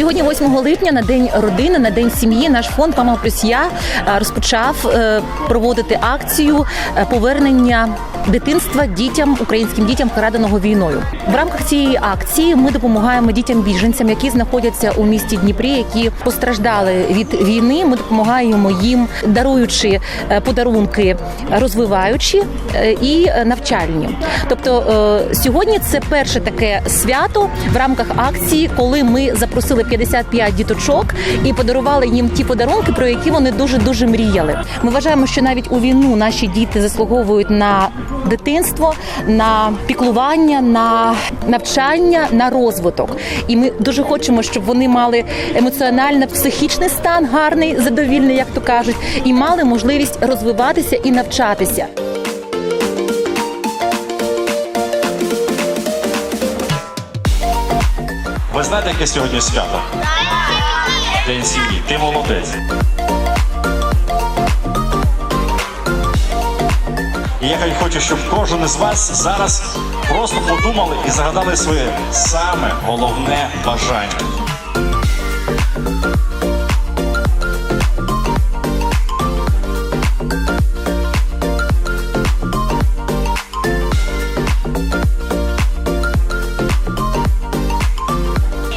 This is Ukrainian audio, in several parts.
Сьогодні, 8 липня, на день родини, на день сім'ї, наш фонд Мама плюс я е, розпочав е, проводити акцію е, повернення дитинства дітям, українським дітям, вкраденого війною. В рамках цієї акції ми допомагаємо дітям біженцям, які знаходяться у місті Дніпрі, які постраждали від війни. Ми допомагаємо їм, даруючи подарунки, розвиваючі і навчальні. Тобто сьогодні це перше таке свято в рамках акції, коли ми запросили 55 діточок і подарували їм ті подарунки, про які вони дуже дуже мріяли. Ми вважаємо, що навіть у війну наші діти заслуговують на дитинство, на піклування, на навчання, на розвиток. І ми дуже хочемо, щоб вони мали емоціонально-психічний стан гарний, задовільний, як то кажуть, і мали можливість розвиватися і навчатися. Ви знаєте, яке сьогодні свято? День сім'ї. Ти молодець. І я хочу, щоб кожен із вас зараз просто подумали і загадали своє саме головне бажання.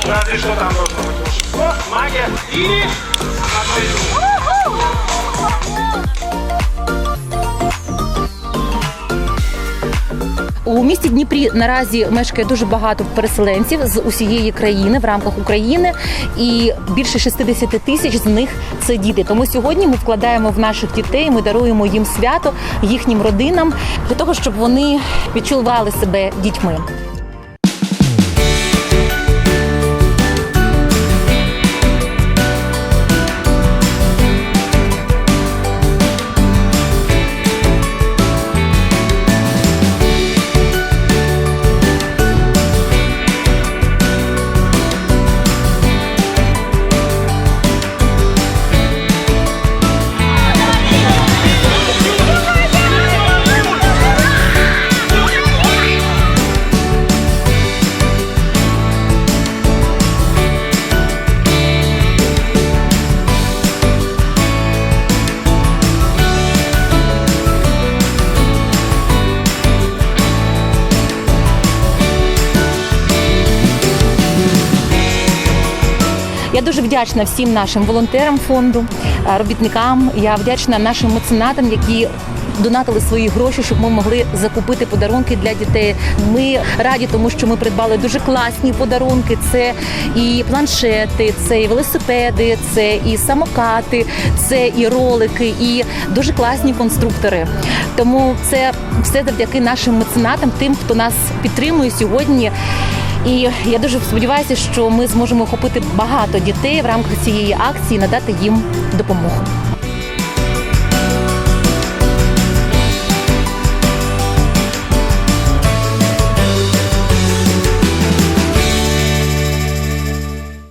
Смотри, что там должно быть. Магия. И... У місті Дніпрі наразі мешкає дуже багато переселенців з усієї країни в рамках України, і більше 60 тисяч з них це діти. Тому сьогодні ми вкладаємо в наших дітей. Ми даруємо їм свято їхнім родинам для того, щоб вони відчували себе дітьми. Я дуже вдячна всім нашим волонтерам фонду, е, робітникам. Я вдячна нашим меценатам, які донатили свої гроші, щоб ми могли закупити подарунки для дітей. Ми раді, тому що ми придбали дуже класні подарунки. Це і планшети, це і велосипеди, це і самокати, це і ролики, і дуже класні конструктори. Тому це все завдяки нашим меценатам, тим, хто нас підтримує сьогодні. І я дуже сподіваюся, що ми зможемо охопити багато дітей в рамках цієї акції, надати їм допомогу.